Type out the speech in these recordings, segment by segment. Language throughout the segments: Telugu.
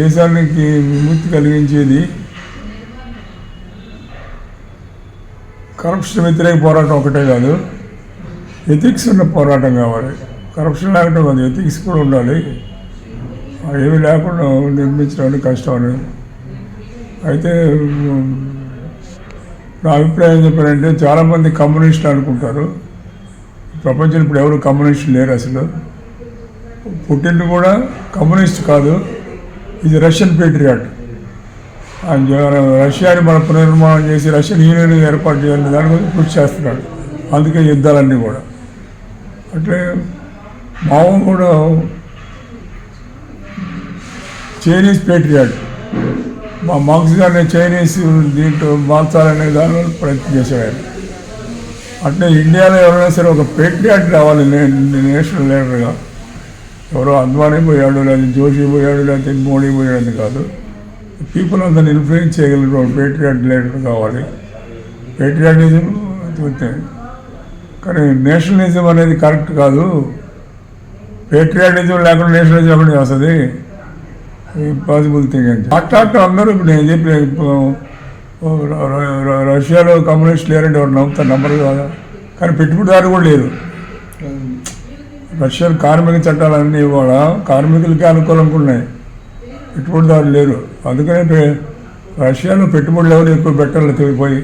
దేశానికి విముక్తి కలిగించేది కరప్షన్ వ్యతిరేక పోరాటం ఒకటే కాదు ఎథిక్స్ ఉన్న పోరాటం కావాలి. కరప్షన్ లేకుండా కాదు ఎథిక్స్ కూడా ఉండాలి. ఏమి లేకుండా నిర్మించడానికి కష్టం అని. అయితే నా అభిప్రాయం చెప్పారంటే చాలామంది కమ్యూనిస్టులు అనుకుంటారు. ప్రపంచం ఇప్పుడు ఎవరు కమ్యూనిస్టులు లేరు అసలు. పుట్టింది కూడా కమ్యూనిస్ట్ కాదు. ఇది రష్యన్ పేట్రియాట్. ఆయన రష్యాని మన పునర్నిర్మాణం చేసి రష్యన్ యూనియన్ ఏర్పాటు చేయాలని దాని గురించి కృషి చేస్తున్నాడు. అందుకే యుద్ధాలన్నీ కూడా. అంటే మావం కూడా చైనీస్ పేట్రియాట్. మా మార్క్సిజాన్ని చైనీస్ దీంట్లో మార్చాలనే దానిలో ప్రయత్నం చేశాడు ఆయన. అంటే ఇండియాలో ఎవరైనా సరే ఒక పేట్రియాట్ రావాలి నేషనల్ లీడర్గా ఎవరో అద్వానీ పోయాడు లేదా జోషి పోయాడు లేకపోతే మోడీ పోయాడు అని కాదు. పీపుల్ అందరిని ఇన్ఫ్లుయెన్స్ చేయగలిగిన పేట్రియాట్ లీడర్ కావాలి. పేట్రియాటిజం చూస్తే కానీ నేషనలిజం అనేది కరెక్ట్ కాదు. పేట్రియాటిజం లేకుండా నేషనలిజం ఎక్కడ వస్తుంది పాసిబుల్ థింగ్ అని మాట్లాడటం అందరూ ఇప్పుడు నేను చెప్పిన ఇప్పుడు, రష్యాలో కమ్యూనిస్ట్ లేరంటే ఎవరు నమ్ముతారు? నమ్మరు కదా. కానీ పెట్టుబడిదారు కూడా లేరు. రష్యన్ కార్మిక చట్టాలన్నీ కూడా కార్మికులకే అనుకూలంగా ఉన్నాయి పెట్టుబడిదారులు లేరు. అందుకనే రష్యాలో పెట్టుబడులు ఎవరు ఎక్కువ పెట్టాలి తెగిపోయి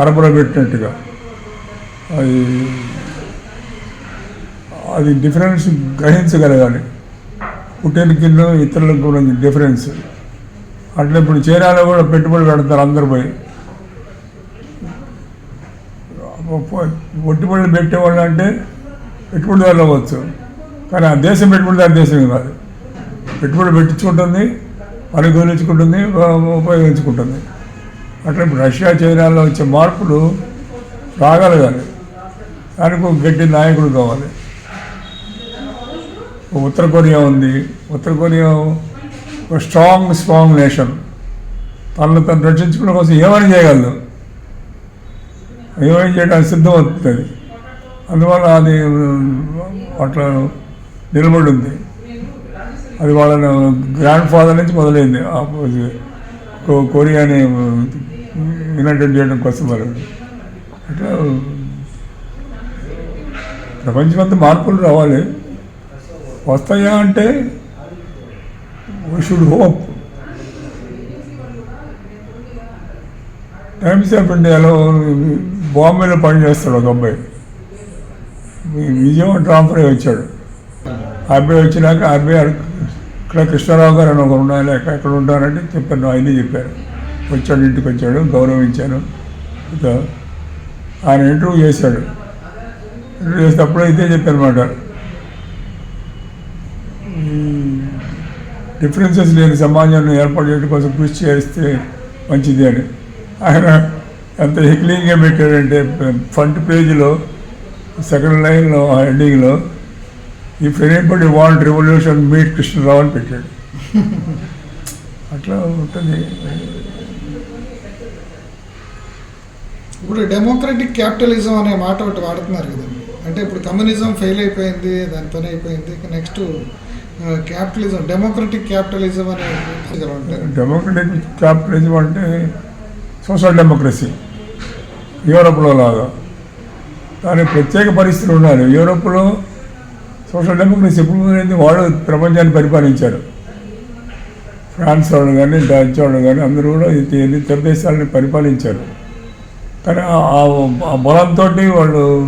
అరబులో పెట్టినట్టుగా. అది అది డిఫరెన్స్ గ్రహించగలగాలి. పుట్టినకి ఇతరులకు కూడా డిఫరెన్స్. అట్లా ఇప్పుడు చైనాలో కూడా పెట్టుబడి పెడతారు అందరు పోయి. పెట్టుబడులు పెట్టేవాళ్ళు అంటే పెట్టుబడిదారులు అవ్వచ్చు. కానీ ఆ దేశం పెట్టుబడిదారు దేశం కాదు. పెట్టుబడి పెట్టించుకుంటుంది అనుకూలించుకుంటుంది ఉపయోగించుకుంటుంది. అట్లా ఇప్పుడు రష్యా చైనాలో వచ్చే మార్పులు రాగలగాలి దానికి ఒక గట్టి నాయకుడు కావాలి. ఉత్తర కొరియా ఉంది. ఉత్తర కొరియా ఒక స్ట్రాంగ్ స్ట్రాంగ్ నేషన్ తనను తను రక్షించుకునే కోసం ఏమైనా చేయగలదు ఏమైనా చేయడానికి సిద్ధమవుతుంది? అందువల్ల అది అట్లా నిలబడి ఉంది. అది వాళ్ళ గ్రాండ్ ఫాదర్ నుంచి మొదలైంది. కొరియాని యునైటెడ్ చేయడం కోసం వాళ్ళు అట్లా ప్రపంచమంతా మార్పులు రావాలి. వస్తాయా అంటే we should hope times of ఇండియాలో బాంబేలో పనిచేస్తాడు ఒక అబ్బాయి. విజయవాడ ట్రాన్స్ఫర్ వచ్చాడు. ఆర్బీఐ వచ్చినాక ఆర్బీఐ ఇక్కడ కృష్ణారావు గారు అని ఒకరు ఉండాలి ఎక్కడ ఎక్కడ ఉంటారంటే చెప్పాను ఆయనే చెప్పారు. వచ్చాడు ఇంటికి వచ్చాడు గౌరవించాను. ఆయన ఇంటర్వ్యూ చేశాడు. ఇంటర్వ్యూ చేసేటప్పుడు అయితే చెప్పానమాట డిఫరెన్సెస్ లేని సమాజాన్ని ఏర్పాటు చేయడం కోసం కృషి చేస్తే మంచిది అని. ఆయన ఎంత హెక్లింగ్గా పెట్టాడంటే ఫ్రంట్ పేజీలో సెకండ్ లైన్లో హెడ్డింగ్లో if anybody want revolution meet Krishnarao అని పెట్టాడు అట్లా ఉంటుంది. ఇప్పుడు డెమోక్రటిక్ క్యాపిటలిజం అనే మాట ఒకటి వాడుతున్నారు కదండి అంటే ఇప్పుడు కమ్యూనిజం ఫెయిల్ అయిపోయింది దాని పని అయిపోయింది నెక్స్ట్ క్యాపిటలిజం డెమోక్రటిక్ క్యాపిటలిజం అనే డెమోక్రటిక్ క్యాపిటలిజం అంటే సోషల్ డెమోక్రసీ యూరోప్లో లాగా. దాని ప్రత్యేక పరిస్థితులు ఉన్నారు యూరోప్లో సోషల్ డెమోక్రసీ ఎప్పుడు అనేది వాళ్ళు ప్రపంచాన్ని పరిపాలించారు. ఫ్రాన్స్ వాళ్ళు కానీ డచ్ వాళ్ళు కానీ అందరూ కూడా ఇది ఇతర దేశాలని పరిపాలించారు. కానీ ఆ- బలంతో వాళ్ళు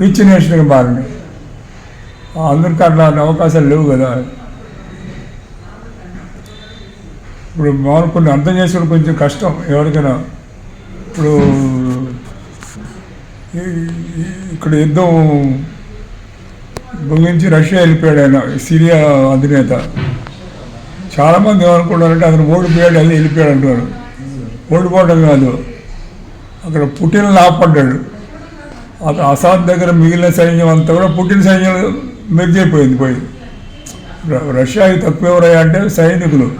రిచ్ నేషన్గా మారినాయి. అందరికీ అట్లాంటి అవకాశాలు లేవు కదా. ఇప్పుడు మామూలు కొన్ని అర్థం చేసుకోవడం కొంచెం కష్టం. ఎవరికైనా ఇప్పుడు ఇక్కడ యుద్ధం ముగించి రష్యా వెళ్ళిపోయాడు ఆయన సిరియా అధినేత. చాలామంది ఏమనుకుంటారంటే అతను ఓడిపోయాడు అది వెళ్ళిపోయాడు అంటున్నారు. ఓడిపోవడం కాదు. అక్కడ పుట్టిన లాభపడ్డాడు అతను అసాద్ దగ్గర మిగిలిన సైన్యం అంతా కూడా పుట్టిన సైన్యం మెరిజైపోయింది పోయి. రష్యాకి తక్కువ ఎవరయ్యా అంటే సైనికులు.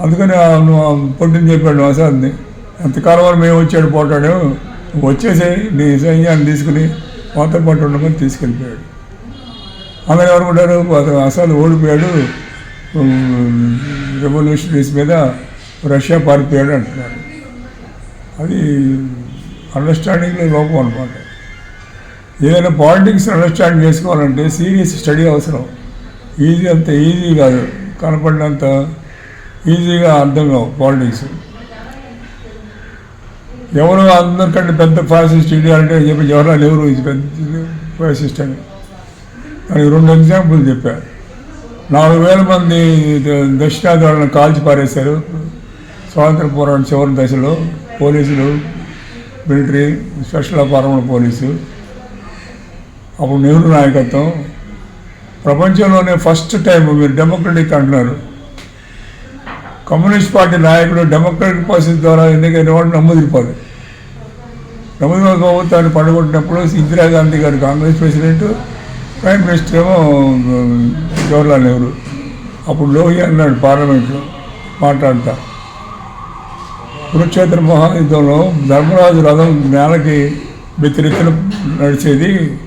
అందుకని పుట్టిన చెప్పాడు అసాద్ని. ఎంతకాలం వరకు మేము వచ్చాడు పోటాడు వచ్చేసి నీ సైన్యాన్ని తీసుకుని మాతో పాటు ఉండమని తీసుకెళ్ళిపోయాడు. అందరూ ఎవరుకుంటారు అతను అసలు ఓడిపోయాడు. రెవల్యూషనరీస్ మీద రష్యా పారిపోయాడు అంటున్నారు. అది అండర్స్టాండింగ్లో లోపం అనమాట ఏదైనా పాలిటిక్స్ అండర్స్టాండ్ చేసుకోవాలంటే సీరియస్ స్టడీ అవసరం. ఈజీ అంత ఈజీ కాదు. కనపడినంత ఈజీగా అర్థం కావు పాలిటిక్స్ ఎవరు అందరికంటే పెద్ద ఫాసిస్ట్ ఇండియా అంటే చెప్పి జవహర్లాల్ నెహ్రూ ఇది పెద్ద ఫాసిస్ట్ అని. దానికి రెండు ఎగ్జాంపుల్ చెప్పారు నాలుగు వేల మంది ద- దక్షిణాది వాళ్ళని కాల్చి పారేశారు. స్వాతంత్ర పోరాటం చివరి దశలో పోలీసులు మిలిటరీ స్పెషల్ అపారముల పోలీసు అప్పుడు నెహ్రూ నాయకత్వం. ప్రపంచంలోనే ఫస్ట్ టైం మీరు డెమోక్రటిక్ అంటున్నారు. కమ్యూనిస్ట్ పార్టీ నాయకుడు డెమోక్రటిక్ ప్రాసెస్ ద్వారా ఎన్నికైన వాడు నమ్మదిరిపాడు నమ్ముదిరి ప్రభుత్వాన్ని పడగొట్టినప్పుడు ఇందిరాగాంధీ గారు కాంగ్రెస్ ప్రెసిడెంట్ ప్రైమ్ మినిస్టర్ ఏమో జవహర్లాల్ నెహ్రూ. అప్పుడు లోహి అన్నాడు పార్లమెంట్లో మాట్లాడతా. కురుక్షేత్ర మహాయుద్ధంలో ధర్మరాజు రథం నేలకి వ్యతిరేకలు నడిచేది.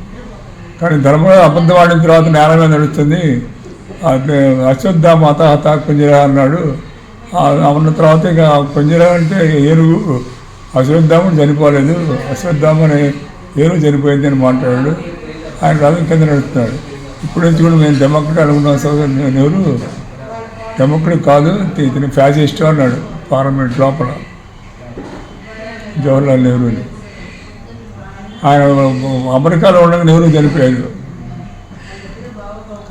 కానీ ధర్మరాజు అబద్ధం ఆడిన తర్వాత నేల మీద నడుస్తుంది. అది అశ్వత్థ అన్నాడు. ఆ- తర్వాత ఇక కుంజరా అంటే ఏనుగు అశ్వత్థాముడు చనిపోలేదు. అశ్వత్థామ అనే ఏనుగు చనిపోయింది అని మాట్లాడాడు. ఆయన రథం కింద నడుస్తున్నాడు. ఇప్పుడు నుంచి కూడా మేము డెమోక్రట్ అనుకున్నాం సోదరు నెహ్రూ డెమోక్రట్ కాదు ఇతను ఫ్యాసిస్ట్ అన్నాడు పార్లమెంట్ లోపల. జవహర్లాల్ నెహ్రూని ఆయన అమెరికాలో ఉండగా నెహ్రూ చనిపోయాడు.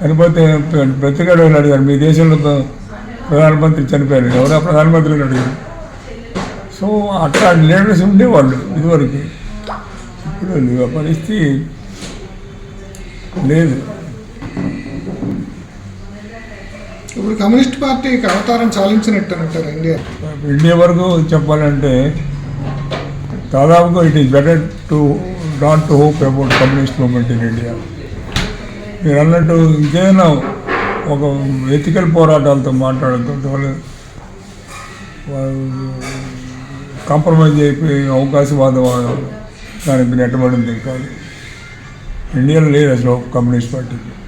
చనిపోతే ప్రతిగాడు అడిగారు మీ దేశంలో ప్రధానమంత్రి చనిపోయారు. ఎవరా ప్రధానమంత్రి అడిగారు సో అట్లా లీడర్స్ ఉండేవాళ్ళు ఇదివరకు. ఇప్పుడు పరిస్థితి లేదు. ఇప్పుడు కమ్యూనిస్ట్ పార్టీకి అవతారం చాలించినట్టు అంటారు ఇండియా. ఇండియా వరకు చెప్పాలంటే దాదాపుగా it is better to not to hope about communist movement in India. మీరు అన్నట్టు ఇంకేదైనా ఒక ఎథికల్ పోరాటాలతో మాట్లాడటం వాళ్ళు కాంప్రమైజ్ అయిపోయి అవకాశవాద దానికి నెట్టబడింది కాదు ఇండియాలో లేదు అసలు కమ్యూనిస్ట్ పార్టీకి